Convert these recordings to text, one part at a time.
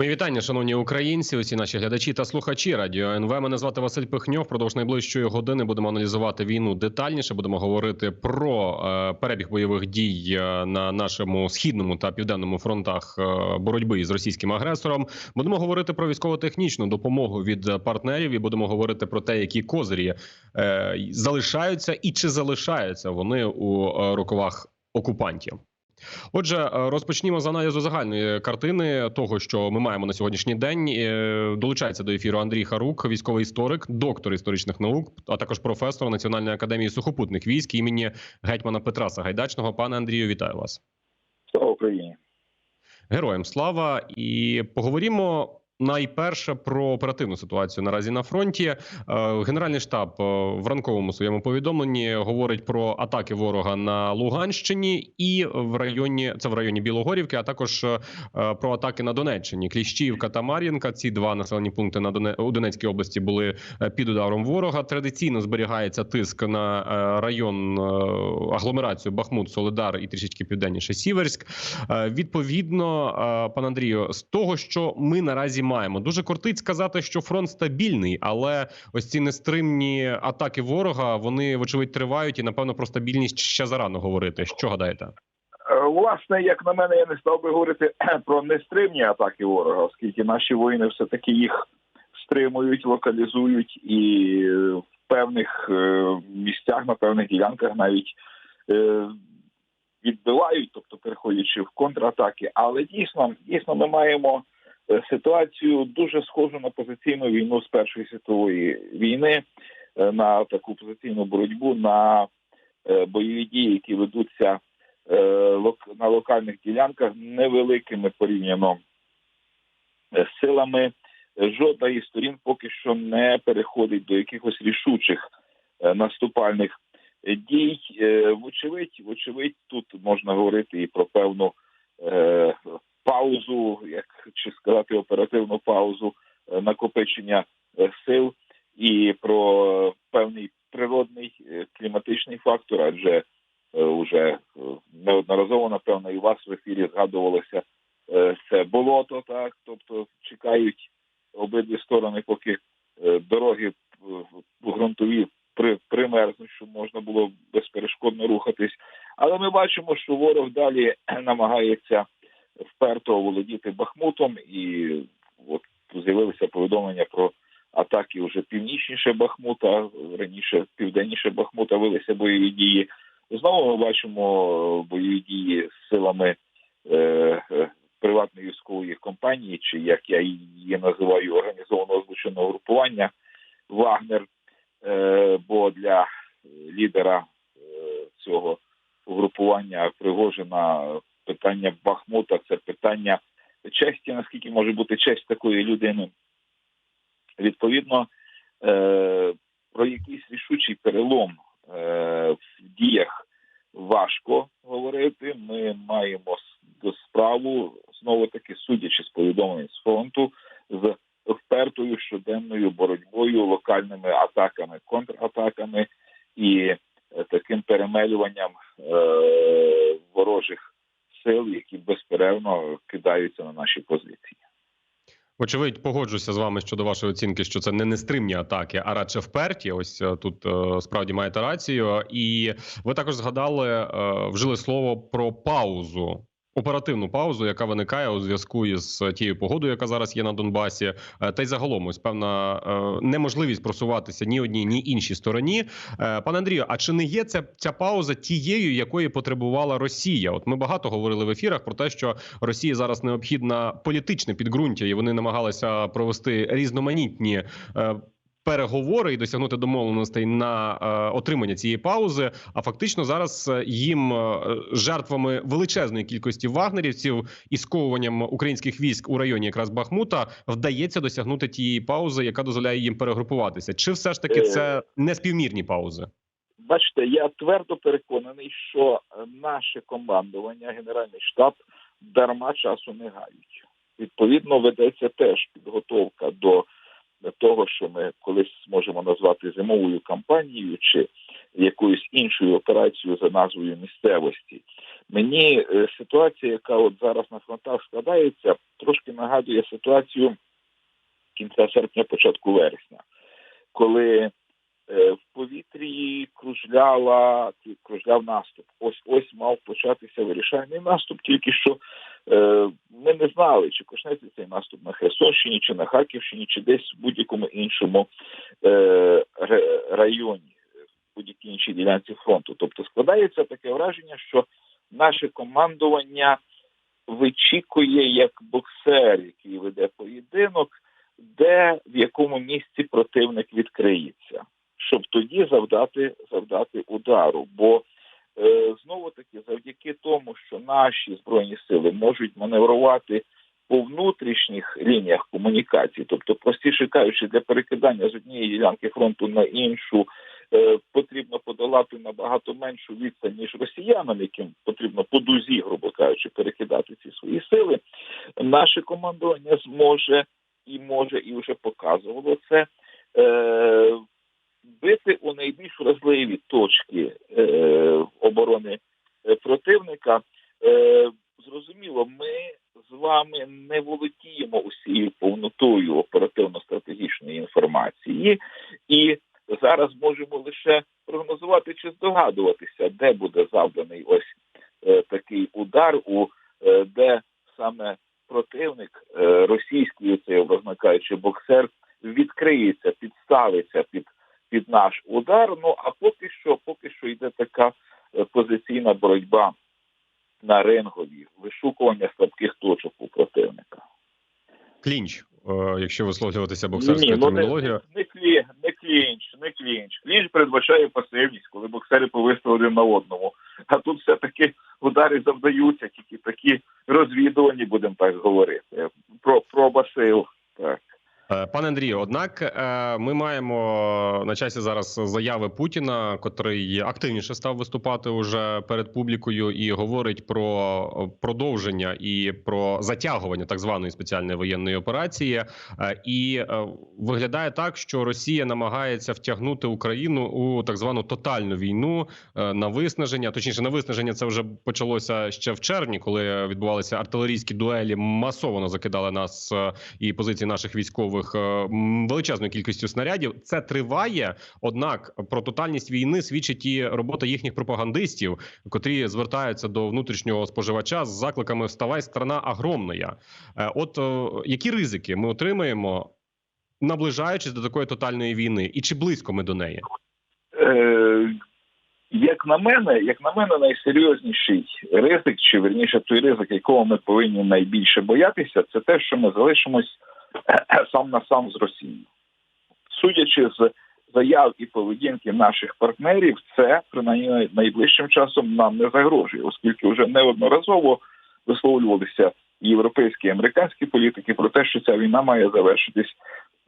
Мої вітання, шановні українці, усі наші глядачі та слухачі радіо НВ. Мене звати Василь Пихньов. Впродовж найближчої години будемо аналізувати війну детальніше. Будемо говорити про е, перебіг бойових дій е, на нашому східному та південному фронтах е, боротьби із російським агресором. Будемо говорити про військово-технічну допомогу від партнерів, і будемо говорити про те, які козирі залишаються і чи залишаються вони у рукавах окупантів. Отже, е, розпочнімо з аналізу загальної картини того, що ми маємо на сьогоднішній день. Е, Долучається до ефіру Андрій Харук, військовий історик, доктор історичних наук, а також професор Національної академії сухопутних військ імені гетьмана Петра Сагайдачного. Пане Андрію, вітаю вас. Слава Україні. Героям слава і поговоримо. Найперше про оперативну ситуацію наразі на фронті. Е, Генеральний штаб е, в ранковому своєму повідомленні говорить про атаки ворога на Луганщині і в районі це в районі Білогорівки, а також е, про атаки на Донеччині. Кліщівка та Мар'їнка. Ці два населені пункти на Доне... у Донецькій області були під ударом ворога. Традиційно зберігається тиск на район агломерацію Бахмут, Солидар і трішечки південніше Сіверськ. Відповідно, пан Андрію, з того, що ми наразі маємо, дуже кортить сказати, що фронт стабільний, але ось ці нестримні атаки ворога вони вочевидь тривають, і напевно про стабільність ще зарано говорити. Що гадаєте? Е, Власне, як на мене, я не став би говорити про нестримні атаки ворога, оскільки наші воїни все-таки їх стримують, локалізують і в певних е, місцях, на певних ділянках навіть е, відбивають, тобто переходячи в контратаки. Але дійсно, дійсно, ми маємо ситуацію дуже схожу на позиційну війну з Першої світової війни, е, на таку позиційну боротьбу, на е, бойові дії, які ведуться е, на локальних ділянках невеликими порівняно е, силами. Е, Жодна із сторін поки що не переходить до якихось рішучих е, наступальних е, дій. Е, Вочевидь, вочевидь, тут можна говорити і про певну е, паузу, як чи сказати, оперативну паузу е, накопичення е, сил, і про певний природний е, кліматичний фактор, адже е, уже е, неодноразово, напевно, і вас в ефірі згадувалося це болото, так, тобто чекають обидві сторони, поки дороги ґрунтові примерзнуть, щоб можна було безперешкодно рухатись. Але ми бачимо, що ворог далі намагається вперто володіти Бахмутом, і от з'явилися повідомлення про атаки вже північніше Бахмута, раніше південніше Бахмута велися бойові дії. Знову ми бачимо бойові дії з силами е, е, приватної військової компанії, чи як я її називаю організованого злочинного групування Вагнер. Е, бо для лідера е, цього угрупування Пригожина питання Бахмута це питання честі, наскільки може бути честь такої людини. Відповідно, е, про якийсь рішучий перелом е, в діях важко говорити. Ми маємо до справу знову таки, судячи з повідомлень з фронту, з впертою щоденною боротьбою, локальними атаками, контратаками і е, таким перемелюванням е, ворожих сил, які безперервно кидаються на наші позиції. Очевидь, погоджуся з вами щодо вашої оцінки, що це не нестримні атаки, а радше вперті. Ось е, тут е, справді маєте рацію. І ви також згадали, е, вжили слово про паузу. Оперативну паузу, яка виникає у зв'язку із тією погодою, яка зараз є на Донбасі, Е, та й загалом ось певна е, неможливість просуватися ні одній, ні іншій стороні. Е, Пане Андрію, а чи не є ця, ця пауза тією, якої потребувала Росія? От ми багато говорили в ефірах про те, що Росії зараз необхідна політичне підґрунтя, і вони намагалися провести різноманітні. Е, Переговори і досягнути домовленостей на е, отримання цієї паузи. А фактично зараз е, їм е, жертвами величезної кількості вагнерівців і сковуванням українських військ у районі якраз Бахмута вдається досягнути тієї паузи, яка дозволяє їм перегрупуватися. Чи все ж таки це не співмірні паузи? Бачите, я твердо переконаний, що е, наше командування, генеральний штаб дарма часу не гають. Відповідно, ведеться теж підготовка до того, що ми колись зможемо назвати зимовою кампанією чи якоюсь іншою операцією за назвою місцевості. Мені е, ситуація, яка от зараз на фронтах складається, трошки нагадує ситуацію кінця серпня, початку вересня, коли в повітрі кружляла кружляв наступ. Ось ось мав початися вирішальний наступ, тільки що е, ми не знали, чи почнеться цей наступ на Херсонщині, чи на Харківщині, чи десь в будь-якому іншому е, районі, в будь-якій іншій ділянці фронту. Тобто складається таке враження, що наше командування вичікує як боксер, який веде поєдинок, де в якому місці противник відкриється, щоб тоді завдати завдати удару. Бо е, знову таки, завдяки тому, що наші збройні сили можуть маневрувати по внутрішніх лініях комунікації, тобто, простіше кажучи, для перекидання з однієї ділянки фронту на іншу. е, Потрібно подолати набагато меншу відстань ніж росіянам, яким потрібно по дузі, грубо кажучи, перекидати ці свої сили. Наше командування зможе і може, і вже показувало це е, бити у найбільш вразливі точки е, оборони е, противника. Е, зрозуміло, ми з вами не володіємо усією повнотою оперативно-стратегічної інформації, і зараз можемо лише прогнозувати чи здогадуватися, де буде завданий ось е, такий удар, у е, де саме противник е, російський, цей образно кажучи, боксер відкриється, підставиться під під наш удар. Ну а поки що, поки що йде така е, позиційна боротьба на рингові, вишукування слабких точок у противника. Клінч, е, якщо висловлюватися боксерською ну, термінологією. не, не, не клінч, не клінч. Клінч передбачає пасивність, коли боксери повисли один на одному. А тут все-таки удари завдаються, тільки такі розвідувані, будемо так говорити. Про, про басил. Пане Андрію, однак е, ми маємо на часі зараз заяви Путіна, котрий активніше став виступати уже перед публікою і говорить про продовження і про затягування так званої спеціальної воєнної операції. Е, І е, виглядає так, що Росія намагається втягнути Україну у так звану тотальну війну на виснаження. Точніше, на виснаження це вже почалося ще в червні, коли відбувалися артилерійські дуелі. Масово закидали нас і позиції наших військових величезною кількістю снарядів. Це триває. Однак про тотальність війни свідчить і робота їхніх пропагандистів, котрі звертаються до внутрішнього споживача з закликами Вставай, страна агромна. Е, От е, які ризики ми отримаємо, наближаючись до такої тотальної війни, і чи близько ми до неї? Е, як на мене, як на мене, найсерйозніший ризик, чи верніше той ризик, якого ми повинні найбільше боятися, це те, що ми залишимось сам на сам з Росією. Судячи з заяв і поведінки наших партнерів, це принаймні найближчим часом нам не загрожує, оскільки вже неодноразово висловлювалися європейські і американські політики про те, що ця війна має завершитись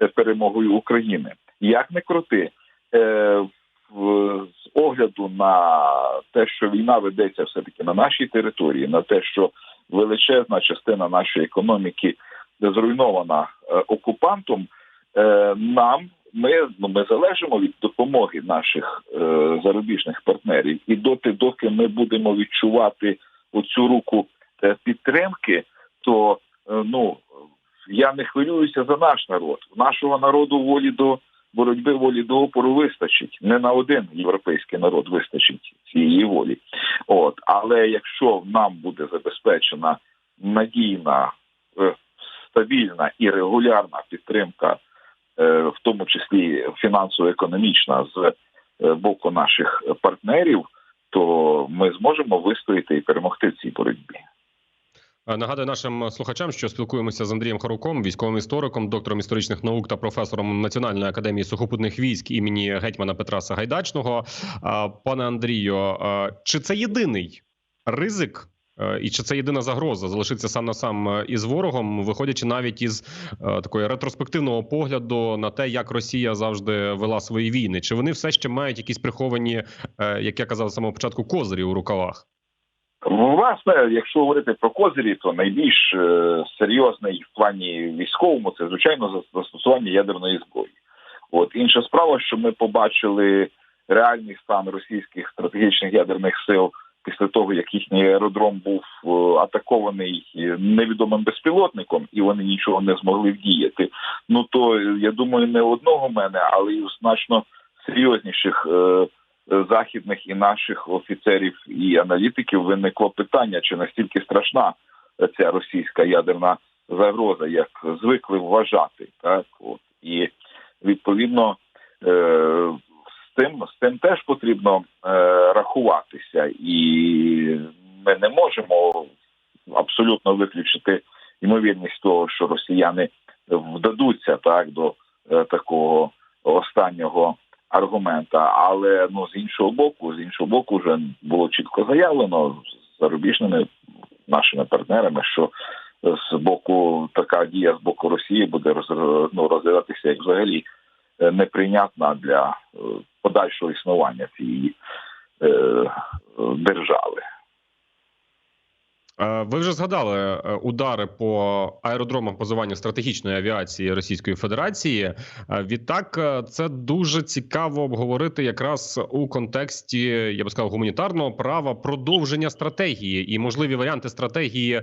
е, перемогою України. Як не крути, е, з огляду на те, що війна ведеться все таки на нашій території, на те, що величезна частина нашої економіки зруйнована е, окупантом, е, нам ми ну ми залежимо від допомоги наших е, зарубіжних партнерів, і доти, доки ми будемо відчувати оцю руку підтримки, то ну я не хвилююся за наш народ. Нашого народу волі до боротьби волі до опору вистачить. Не на один європейський народ вистачить цієї волі. От але якщо нам буде забезпечена надійна, стабільна і регулярна підтримка, е, в тому числі фінансово-економічна з е, боку наших партнерів, то ми зможемо вистояти і перемогти в цій боротьбі. Е, Нагадую нашим слухачам, що спілкуємося з Андрієм Харуком, військовим істориком, доктором історичних наук та професором Національної академії сухопутних військ імені гетьмана Петра Сагайдачного. Пане Андрію, чи це єдиний ризик? Е, І чи це єдина загроза залишитися сам на сам е, із ворогом, виходячи навіть із е, такої ретроспективного погляду на те, як Росія завжди вела свої війни? Чи вони все ще мають якісь приховані, як я казав з самого початку, козирі у рукавах? Власне, якщо говорити про козирі, то найбільш серйозний в плані військовому це звичайно застосування ядерної зброї. От інша справа, що ми побачили реальний стан російських стратегічних ядерних сил після того, як їхній аеродром був е, атакований е, невідомим безпілотником, і вони нічого не змогли вдіяти. Ну то е, я думаю, не одного мене, але й значно серйозніших західних і наших офіцерів і аналітиків виникло питання, чи настільки страшна ця російська ядерна загроза, як звикли вважати, так от і відповідно. Е, з тим теж потрібно е, рахуватися, і ми не можемо абсолютно виключити ймовірність того, що росіяни вдадуться так до е, такого останнього аргумента. Але ну з іншого боку, з іншого боку, вже було чітко заявлено з зарубіжними нашими партнерами, що з боку така дія з боку Росії буде роз, ну, розглядатися як взагалі неприйнятна для е, подальшого існування цієї е, держави. Е, Ви вже згадали е, удари по аеродромах базування стратегічної авіації Російської Федерації. Е, Відтак, це дуже цікаво обговорити якраз у контексті, я би сказав, гуманітарного права продовження стратегії і можливі варіанти стратегії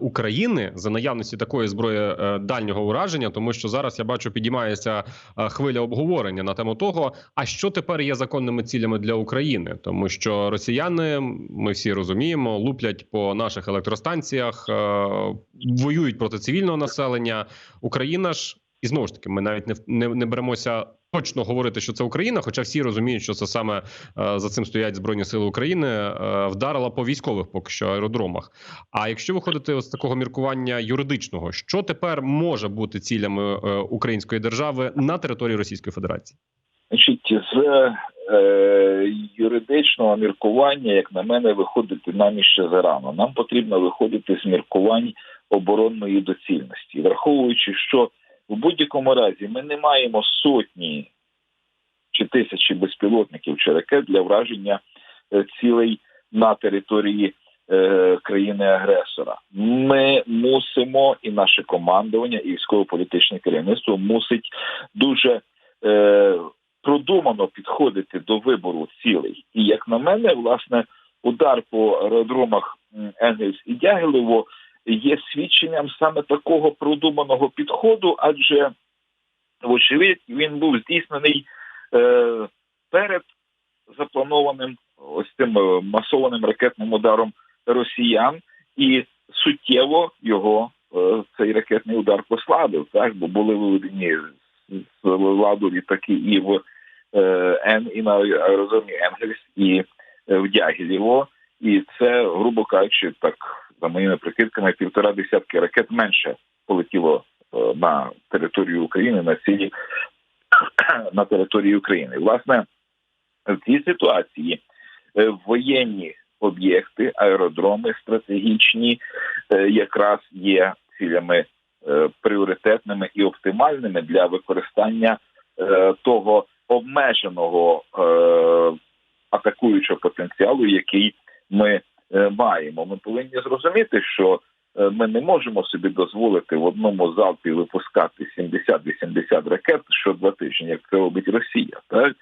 України за наявності такої зброї дальнього ураження, тому що зараз я бачу, підіймається хвиля обговорення на тему того, а що тепер є законними цілями для України, тому що росіяни, ми всі розуміємо, луплять по наших електростанціях, е, воюють проти цивільного населення. Україна ж і знову ж таки, ми навіть не не, не беремося точно говорити, що це Україна, хоча всі розуміють, що це саме е, за цим стоять збройні сили України. е, вдарила по військових поки що аеродромах. А якщо виходити з такого міркування юридичного, що тепер може бути цілями української держави на території Російської Федерації? Значить, з е, юридичного міркування, як на мене, виходити нам іще зарано. Нам потрібно виходити з міркувань оборонної доцільності, враховуючи, що в будь-якому разі ми не маємо сотні чи тисячі безпілотників чи ракет для враження е, цілей на території е, країни-агресора. Ми мусимо, і наше командування, і військово-політичне керівництво мусить дуже е, продумано підходити до вибору цілей. І як на мене, власне, удар по аеродромах Енгельс і Дягилево є свідченням саме такого продуманого підходу, адже вочевидь він був здійснений е, перед запланованим ось цим е, масованим ракетним ударом росіян, і суттєво його е, цей ракетний удар послабив, так бо були виведені з- ладу літаки і в е, Ен і на аеродромі Енгельс, і е, в Дягілєво. І це, грубо кажучи, так за моїми прикидками, півтора десятки ракет менше полетіло е, на територію України на цілі на території України. Власне, в цій ситуації е, воєнні об'єкти, аеродроми стратегічні, е, якраз є цілями е, пріоритетними і оптимальними для використання е, того обмеженого е, атакуючого потенціалу, який ми е, маємо. Ми повинні зрозуміти, що е, ми не можемо собі дозволити в одному залпі випускати 70-80 ракет що два тижні, як це робить Росія. Так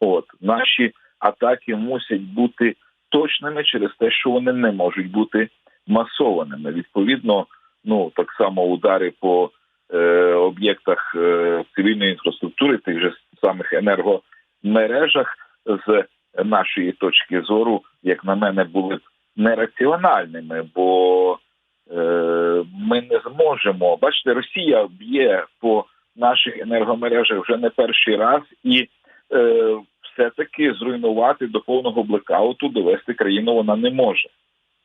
от наші атаки мусять бути точними через те, що вони не можуть бути масованими. Відповідно, ну так само удари по е, об'єктах е, цивільної інфраструктури, тих же самих енергомережах, з нашої точки зору, як на мене, були б нераціональними, бо е, ми не зможемо. Бачите, Росія б'є по наших енергомережах вже не перший раз і е, все-таки зруйнувати до повного блекауту, довести країну вона не може.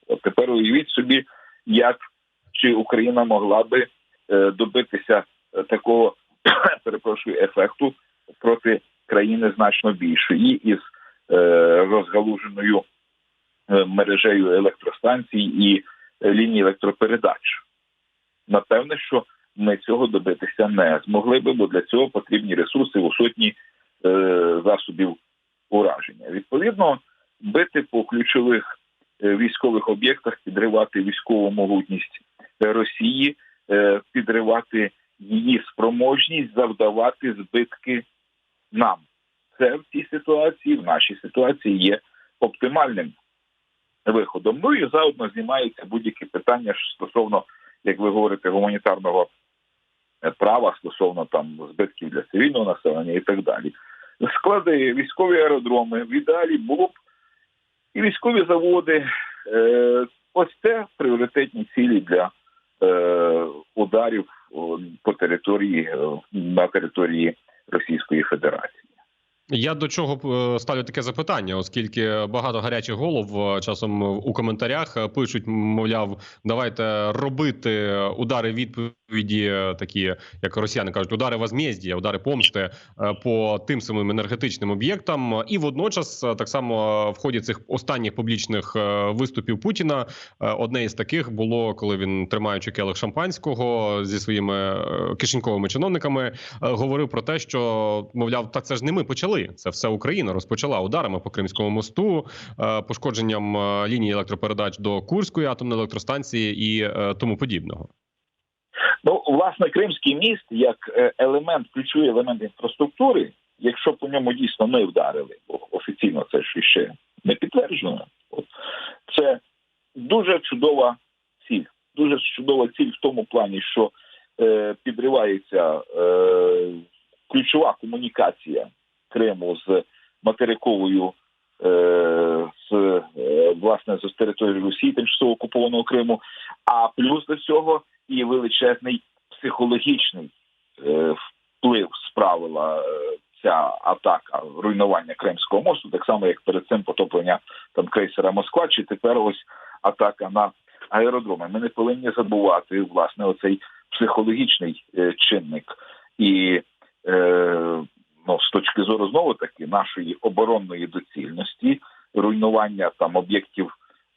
От тепер уявіть собі, як чи Україна могла би е, добитися е, такого перепрошую ефекту проти країни значно більшої із е, розгалуженою е, мережею електростанцій і е, ліній електропередач. Напевне, що ми цього добитися не змогли би, бо для цього потрібні ресурси у сотні засобів ураження. Відповідно, бити по ключових військових об'єктах, підривати військову могутність Росії, підривати її спроможність завдавати збитки нам. Це в цій ситуації, в нашій ситуації є оптимальним виходом. Ну і заодно знімаються будь-які питання стосовно, як ви говорите, гуманітарного е, права стосовно там збитків для цивільного населення і так далі. Склади військові аеродроми в ідеалі було б і військові заводи. Е, ось це пріоритетні цілі для е, ударів по території на території Російської Федерації. Я до чого е, ставлю таке запитання, оскільки багато гарячих голов е, часом у коментарях е, пишуть, мовляв, давайте робити удари відповіді, такі як росіяни кажуть, удари возмездія, удари помсти по тим самим енергетичним об'єктам. І водночас, так само в ході цих останніх публічних виступів Путіна, одне із таких було, коли він тримаючи келих шампанського зі своїми кишеньковими чиновниками, говорив про те, що мовляв, та це ж не ми почали. Це все Україна розпочала ударами по Кримському мосту, е, пошкодженням е, лінії електропередач до Курської атомної електростанції і е, тому подібного. Ну, власне, Кримський міст як елемент, ключовий елемент інфраструктури, якщо по ньому дійсно ми вдарили, бо офіційно це ж ще не підтверджено. Це дуже чудова ціль. Дуже чудова ціль в тому плані, що е, підривається е, ключова комунікація Криму з материковою. е, З е, власне з території Росії, тимчасово окупованого Криму, а плюс до цього і величезний психологічний е, вплив справила ця атака руйнування Кримського мосту, так само як перед цим потоплення там крейсера Москва, чи тепер ось атака на аеродроми. Ми не повинні забувати власне оцей психологічний чинник і. Ну, з точки зору знову таки нашої оборонної доцільності, руйнування там об'єктів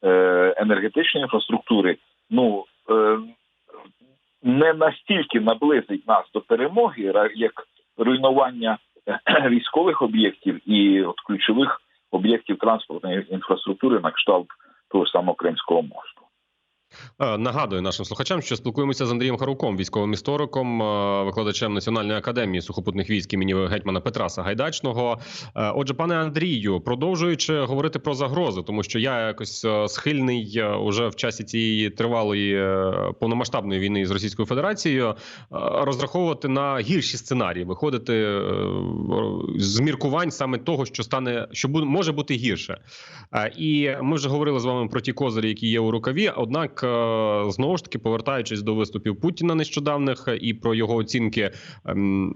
е, енергетичної інфраструктури, ну е, не настільки наблизить нас до перемоги, як руйнування е, військових об'єктів і от ключових об'єктів транспортної інфраструктури на кшталт того самого Кримського мосту. Е, Нагадую нашим слухачам, що спілкуємося з Андрієм Харуком, військовим істориком, е, викладачем Національної академії сухопутних військ імені гетьмана Петра Сагайдачного. Е, Отже, пане Андрію, продовжуючи говорити про загрози, тому що я якось схильний уже в часі цієї тривалої повномасштабної війни з Російською Федерацією розраховувати на гірші сценарії, виходити з міркувань саме того, що стане, що може бути гірше. І ми вже говорили з вами про ті козирі, які є у рукаві. Однак, е, знову ж таки, повертаючись до виступів Путіна нещодавних і про його оцінки ем,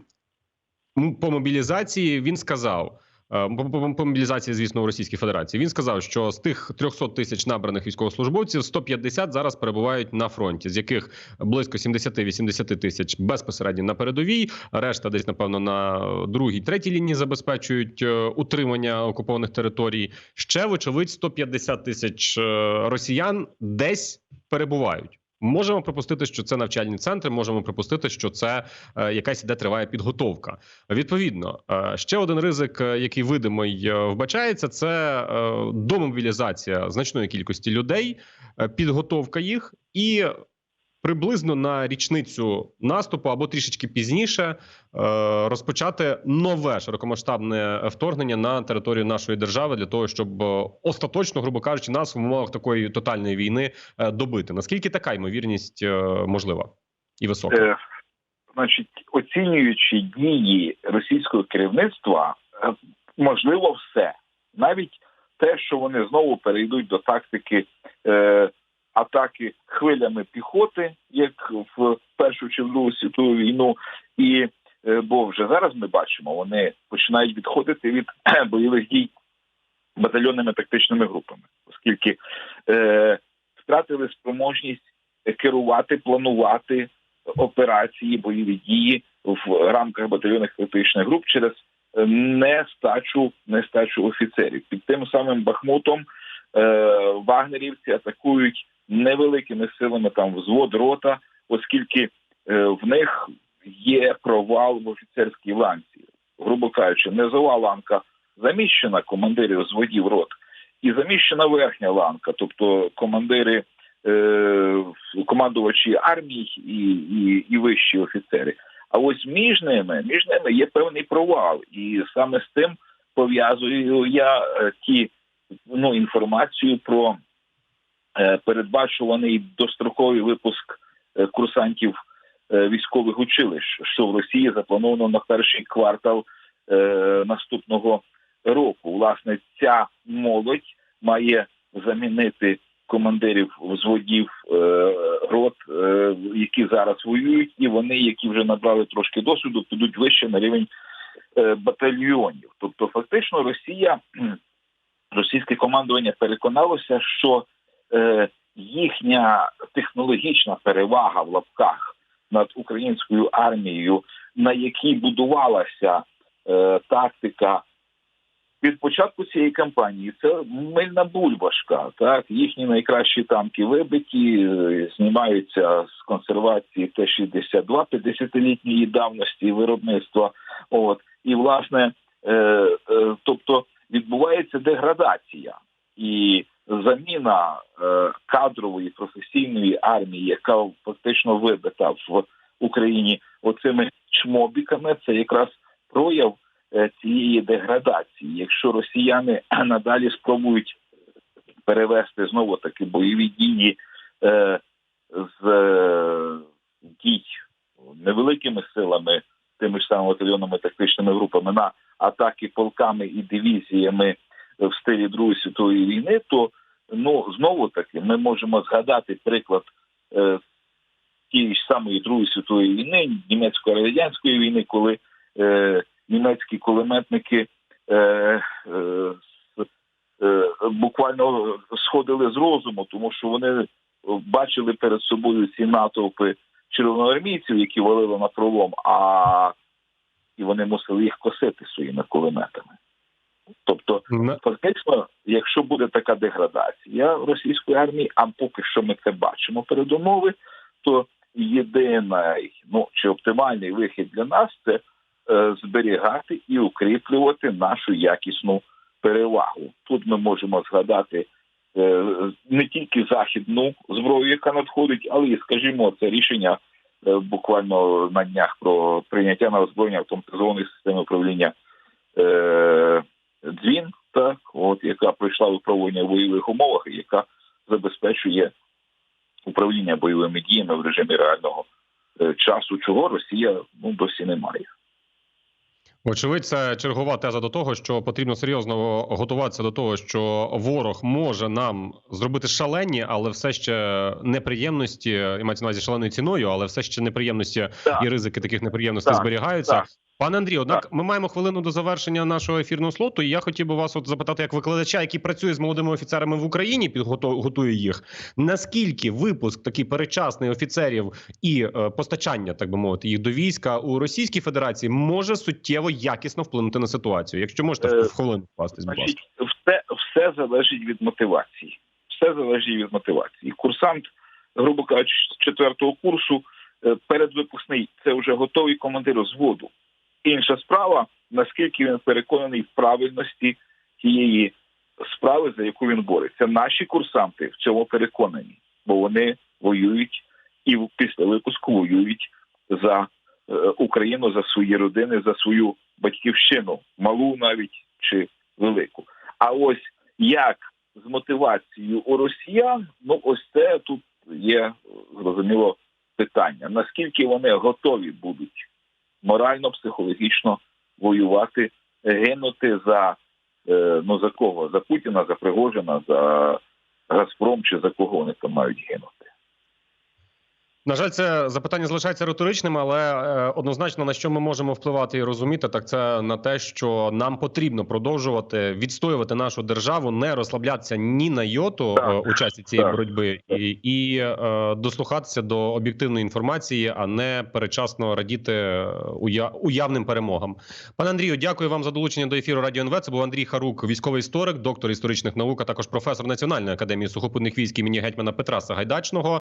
по мобілізації, він сказав. Е, По, мобілізації, звісно, у Російській Федерації він сказав, що з тих 300 тисяч набраних військовослужбовців 150 зараз перебувають на фронті, з яких близько 70-80 тисяч безпосередньо на передовій. Решта десь напевно на другій, третій лінії забезпечують е, утримання окупованих територій. Ще вочевидь 150 тисяч е, росіян десь перебувають. Можемо припустити, що це навчальні центри. Можемо припустити, що це е, якась іде триває підготовка. Відповідно, е, ще один ризик, е, який видимий вбачається, це домобілізація значної кількості людей, підготовка їх і приблизно на річницю наступу або трішечки пізніше е, розпочати нове широкомасштабне вторгнення на територію нашої держави для того, щоб е, остаточно, грубо кажучи, нас в умовах такої тотальної війни е, добити. Наскільки така ймовірність можлива і висока? Значить, оцінюючи дії російського керівництва, можливо все. Навіть те, що вони знову перейдуть до тактики атаки хвилями піхоти, як в Першу чи в Другу світову війну, і е, бо вже зараз ми бачимо, вони починають відходити від бойових дій батальйонними тактичними групами, оскільки е, втратили спроможність керувати, планувати операції, бойові дії в рамках батальйонних тактичних груп через е, нестачу, нестачу офіцерів. Під тим самим Бахмутом е, вагнерівці атакують невеликими силами там взвод рота, оскільки е, в них є провал в офіцерській ланці. Грубо кажучи, низова ланка заміщена командирів зводів рот, і заміщена верхня ланка, тобто командири е, командувачі армій і, і, і вищі офіцери. А ось між ними, між ними є певний провал, і саме з тим пов'язую я е, ті ну інформацію про передбачуваний достроковий випуск е, курсантів е, військових училищ, що в Росії заплановано на перший квартал е, наступного року. Власне, ця молодь має замінити командирів взводів е, рот, е, які зараз воюють, і вони, які вже набрали трошки досвіду, підуть вище на рівень е, батальйонів. Тобто, фактично, Росія, російське командування переконалося, що е, їхня технологічна перевага в лапках над українською армією, на якій будувалася е, тактика від початку цієї кампанії, це мильна бульбашка. Так їхні найкращі танки вибиті, е, знімаються з консервації Т-62 50-літньої давності виробництва. От і власне, е, е, тобто відбувається деградація і заміна е, кадрової професійної армії, яка фактично вибита в Україні оцими чмобіками, це якраз прояв е, цієї деградації. Якщо росіяни надалі спробують перевести знову таки бойові дії е, з е, дій невеликими силами, тими ж самими батальйонними тактичними групами на атаки полками і дивізіями в стилі Другої світової війни, то ну знову таки ми можемо згадати приклад е, тієї ж самої Другої світової війни, німецько-радянської війни, коли е, німецькі кулеметники е, е, е, буквально сходили з розуму, тому що вони бачили перед собою ці натовпи червоноармійців, які валили на пролом, а і вони мусили їх косити своїми кулеметами. Тобто, фактично, якщо буде така деградація російської армії, а поки що ми це бачимо передумови, то єдиний ну чи оптимальний вихід для нас це е, зберігати і укріплювати нашу якісну перевагу. Тут ми можемо згадати е, не тільки західну зброю, яка надходить, але і, скажімо, це рішення е, буквально на днях про прийняття на озброєння автоматизованої системи управління е, дзвін, так от пройшла випробування в бойових умовах, яка забезпечує управління бойовими діями в режимі реального е, часу, чого Росія ну досі не має. Очевидь, це чергова теза до того, що потрібно серйозно готуватися до того, що ворог може нам зробити шалені, але все ще неприємності, і мається на увазі шаленою ціною, але все ще неприємності Так. і ризики таких неприємностей Так, зберігаються. так. Пане Андрію, однак ми маємо хвилину до завершення нашого ефірного слоту. І я хотів би вас от запитати, як викладача, який працює з молодими офіцерами в Україні, підготу- готує їх. Наскільки випуск такий перечасний офіцерів і е, постачання, так би мовити, їх до війська у Російській Федерації може суттєво якісно вплинути на ситуацію? Якщо можете Е, в хвилину вкластись, будь ласка. Все, все залежить від мотивації. Все залежить від мотивації. Курсант, грубо кажучи, з четвертого курсу, е, передвипускний це вже готовий командир взводу. Інша справа, наскільки він переконаний в правильності тієї справи, за яку він бореться. Наші курсанти в цьому переконані, бо вони воюють і після випуску воюють за е, Україну, за свої родини, за свою батьківщину, малу навіть чи велику. А ось як з мотивацією у росіян, ну ось це тут є зрозуміло питання. Наскільки вони готові будуть морально, психологічно воювати, гинути за е, ну за кого? За Путіна, за Пригожина, за Газпром чи за кого вони там мають гинути? На жаль, це запитання залишається риторичним, але е, однозначно на що ми можемо впливати і розуміти, так це на те, що нам потрібно продовжувати відстоювати нашу державу, не розслаблятися ні на йоту Так, е, у часі цієї так. боротьби, і, і е, дослухатися до об'єктивної інформації, а не перечасно радіти е, уя, уявним перемогам. Пане Андрію, дякую вам за долучення до ефіру Радіо НВ. Це був Андрій Харук, військовий історик, доктор історичних наук, а також професор Національної академії сухопутних військ імені гетьмана Петра Сагайдачного.